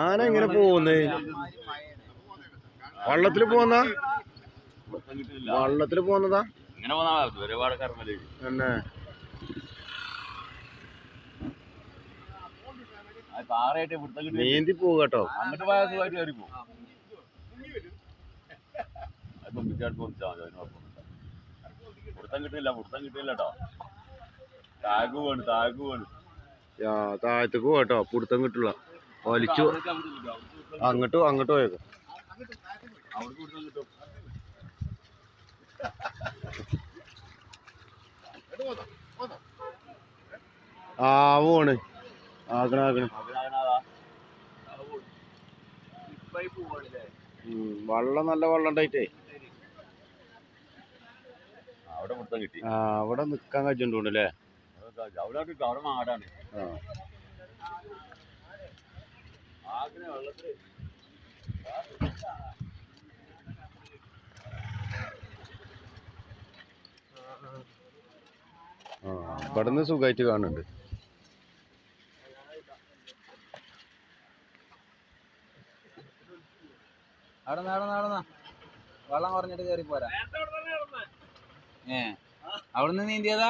ആന എങ്ങനെ പോകുന്നേ? വള്ളത്തിൽ പോന്ന? വള്ളത്തിൽ പോന്നതാ? ഇങ്ങനെ ഒരുപാട് തന്നെ നീന്തി പോകട്ടോ അങ്ങോട്ട് പോയാൽ സുഖമായിട്ട് കയറി പോകും കിട്ടില്ല കിട്ടില്ല കേട്ടോ. താഗ് വേണു താഗ് വേണം. താഴത്തേക്ക് പോകട്ടോ പിടുത്തം കിട്ടില്ല വലിച്ചു. അങ്ങോട്ടും അങ്ങോട്ട് പോയേക്കും. ആ പോണ്. ആക്കണ ആക്കണ. വള്ളം നല്ല വള്ളം ഉണ്ടായിട്ടേ. അവിടെ നിക്കാൻ കഴിച്ചിട്ടുണ്ട് അല്ലേ അവിടെ അവിടെ മാടാണ് ആ. ആക്കിനെ വെള്ളത്തിൽ. ആ ഇവിടുന്ന് സുഖമായിട്ട് കാണുന്നുണ്ട്. അവിടെ നടന്ന നടന്ന. വെള്ളം കുറഞ്ഞിട്ട് കയറി പോരാ. ഏ. അവിടുന്ന് നീന്തിയതാ?